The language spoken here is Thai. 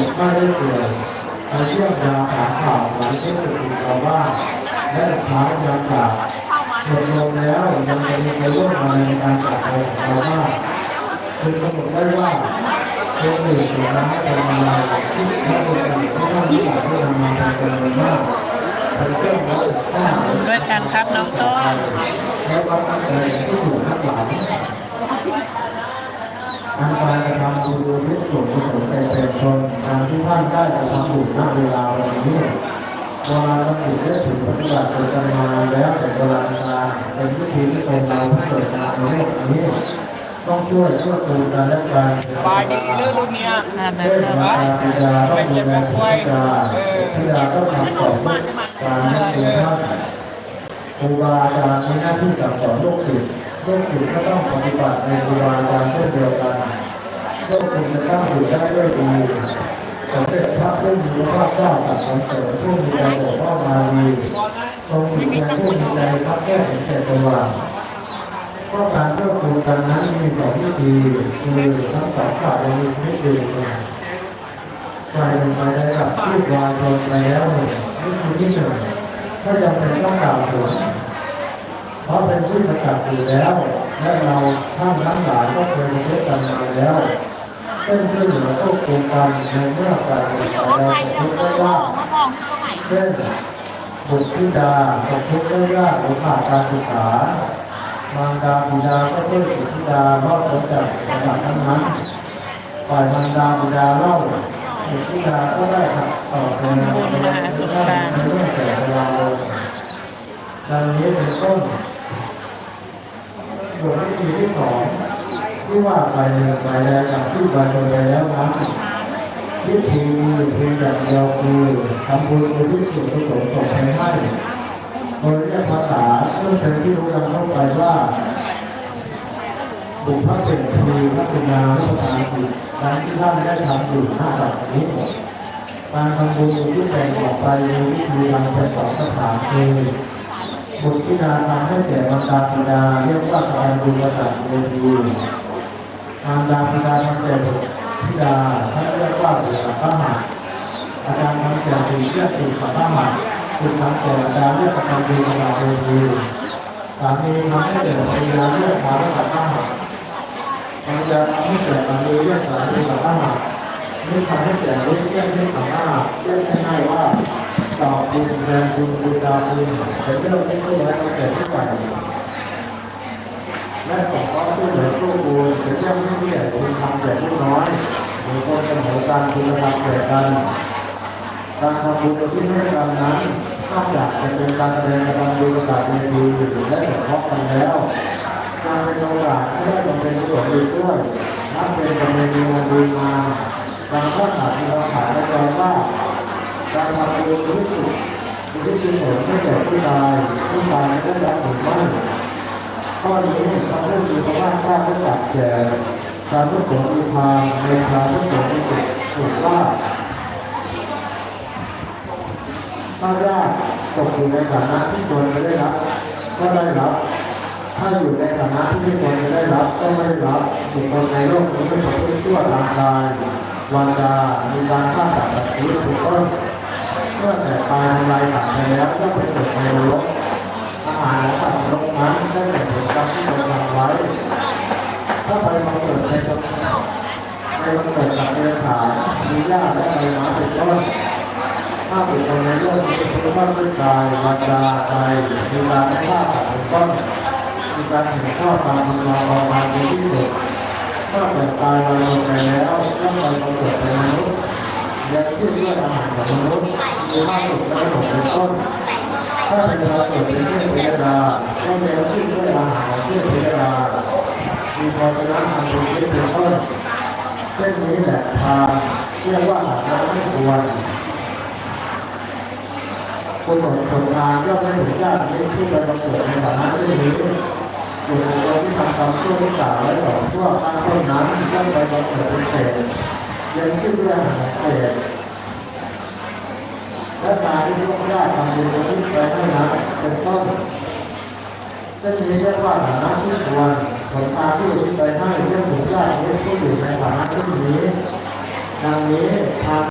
จ็บไม่ได้เกิดไปเยี่ยมยาถามข่าวหลายที่สุดเราว่าและท้ายยามจากจบลงแล้วยังจะมีไปร่วมมาในการจากไปของเราว่าคือกำหนดได้ว่าเป็นหนึ่งในนั้นเป็นอะไรที่ใช้บริการที่ท่านที่อยากให้นำมาเป็นจำนวนมากเป็นเครื่องวัดค่าด้วยกันครับน้องต้นและวัดอะไรที่อยู่ข้างหลังอันการกระทำบุญ ณเวลาวันนี้โบราณบัณฑิตได้ถึงปฏิบัติเป็นกันมาแล้วแต่โบราณกาลเป็นวิธีที่เป็นเราเกิดมาในโลกนี้ต้องช่วยช่วยตูกันและกันสบายดีเรื่องรุ่นเนี้ยนั่นเช่นนะมาตาปิดาต้องดูแลพิดาพิดาต้องทำต่อสู้การให้คุณท่านครูบาอาจารย์มีหน้าที่สั่งสอนโลกศิษย์ลูกศิษย์ก็ต้องปฏิบัติในครูบาอาจารย์เช่นเดียวกันโลกศิษย์จะตั้งอยู่ได้ด้วยดี สมเด็จพระเจ้าอยู่หัวเจ้าตัดสอนเสริมผู้มีใจบอกว่ามาดีทรงมีใจผู้มีใจพระแก้เห็นแก่ตัวก็การเพื่อคูณกันนั้นมีสองวิธีคือทั้งสองฝ่ายมีไม่เดีฝ่ายหนึ่งไปได้กับที่วายชนไปแล้วหนึ่งนี่คือที่หนึ่งก็ยังเป็นต้องกล่าวถึงเพราะเป็นชื่อประกาศอยู่แล้ว และเราท่านทั้งหลายก็เคยเรียนกันมาแล้ว เพื่องเหนือควบคุมกันในเมื่อการศึกษาเราทุกข์ได้ยาเช่นบุตรธิดาตกทุกข์ได้ยากหรือขาดการศึกษามารดาบิดาก็ช่วยบุตรธิดารอดพ้นจากสมบัติทั้งนั้นฝ่ายมารดาบิดาเล่าบุตรธิดาก็ได้ครับต่อแทนในเรื่องแก่เวลาดังนี้เป็นต้น บทที่ที่สอง ที่ว่าไปเมืองไปแล้วจากที่ไปเมืองไปแล้วนั้นวิธีเพียงอย่างเดียวคือทำบุญอุทิศส่วนกุศลส่งไปให้โดยเรียกภาษาซึ่งเป็นที่รู้กันเข้าไปว่าบุพพเป็นทีพระคุณาพระประธานจิตดังที่ท่านได้ทำอยู่ห้าแบบนี้การทำบุญที่แบ่งออกไปมีวิธีทำเป็นสองสถานคือบุตรธิดาทำให้แก่มารดาบิดาเรียกว่าการบุญประสาทเวที มารดาบิดาทำแก่บุตรธิดาท่านเรียกว่าบุตรพระหัตถ์อาจารย์ทำแก่บุตรเรียกบุตรพระหัตถ์บุตรทำแก่อาจารย์เรียกการบุญประสาทเวทีสามีทำให้แก่ภรรยาเรียกสามีพระหัตถ์ภรรยาทำให้แก่สามีเรียกสามีพระหัตถ์นี่ทำให้แก่ลูกเรียกเรียกพระหัตถ์เรียกง่ายๆว่าตอบบุญแทนบุญบุญดาบุญเป็นเรื่องที่ไม่ได้ตั้งแต่ที่ไหน และขอความช่วยเหลือผู้บุญเป็นเรื่องที่ไม่ได้บุญทำแก่ผู้น้อยมีคนเป็นหัวการบุญธรรมแก่กันการทำบุญที่ให้กันนั้นนอกจากจะเป็นการแสดงกำลังบุญประกาศในดีและเฉพาะกันแล้วการเป็นโอกาสที่ได้บำเพ็ญส่วนดีด้วยนับเป็นกำเนิดดีมาดีมาการข้อขาดที่เราขายและแปลว่าการทำบุญที่สุดที่ดีผลที่เกิดที่ตายที่ตายได้รับผลบ้าง ข้อนี้พระพุทธเจ้าข้าพเจ้าแก่การทุกข์มีพานในทางทุกข์มีสุขสุขว่าถ้าญาติตกอยู่ในฐานะที่ควรจะได้รับก็ได้รับ ถ้าอยู่ในฐานะที่ไม่ควรจะได้รับก็ไม่ได้รับบุคคลในโลกนี้ไม่ประพฤติชั่วทางกายวาจามีการฆ่าสัตว์ตัดชีวิตเป็นต้นเมื่อแต่ตายทำลายสัตว์ไปแล้วก็ไปเกิดในนรก อาหารของนั้นได้แก่ผลกรรมที่ตนทำไว้ ถ้าไปมาเกิดในตนในมาเกิดกับเดรัจฉานมีญาติและใบไม้เป็นต้นถ้าบุคคลในโลกนี้เป็นว่าด้วยกายวาจาใจมีการฆ่าสัตว์เป็นต้นมีการเห็นข้อตามมันมาประมาณในที่สุดถ้าแต่ตายมาลงไปแล้วก็ไปมาเกิดในมนุษย์ยังที่เรื่องอาหารของมนุษย์มีมากสุดและของเป็นต้น ถ้าเป็นเราเกิดเป็นเทพเทวดาก็เป็นที่ด้วยอาหารของเทพเทวดามีพอชนะทางเป็นเทพเป็นต้นเช่นนี้แหละทางเรียกว่าอาหารไม่ควรคนหมดผลงานย่อมไม่ถึงญาติที่ไปประเกิดในฐานะที่นี้บุคคลที่ทำความชั่วที่กล่าวไว้ต่อชั่วตั้งต้นนั้นย่อมไปประเกิดเป็นเศษยังชื่อเรื่องเศษ และการที่ยกญาติทำบุญอุที่ไปให้นั้นเป็นต้นเช่นนี้เรียกว่าฐานะที่ควรผลการที่ไปให้เรื่องของญาติที่อยู่ในฐานะที่นี้ดังนี้ทาง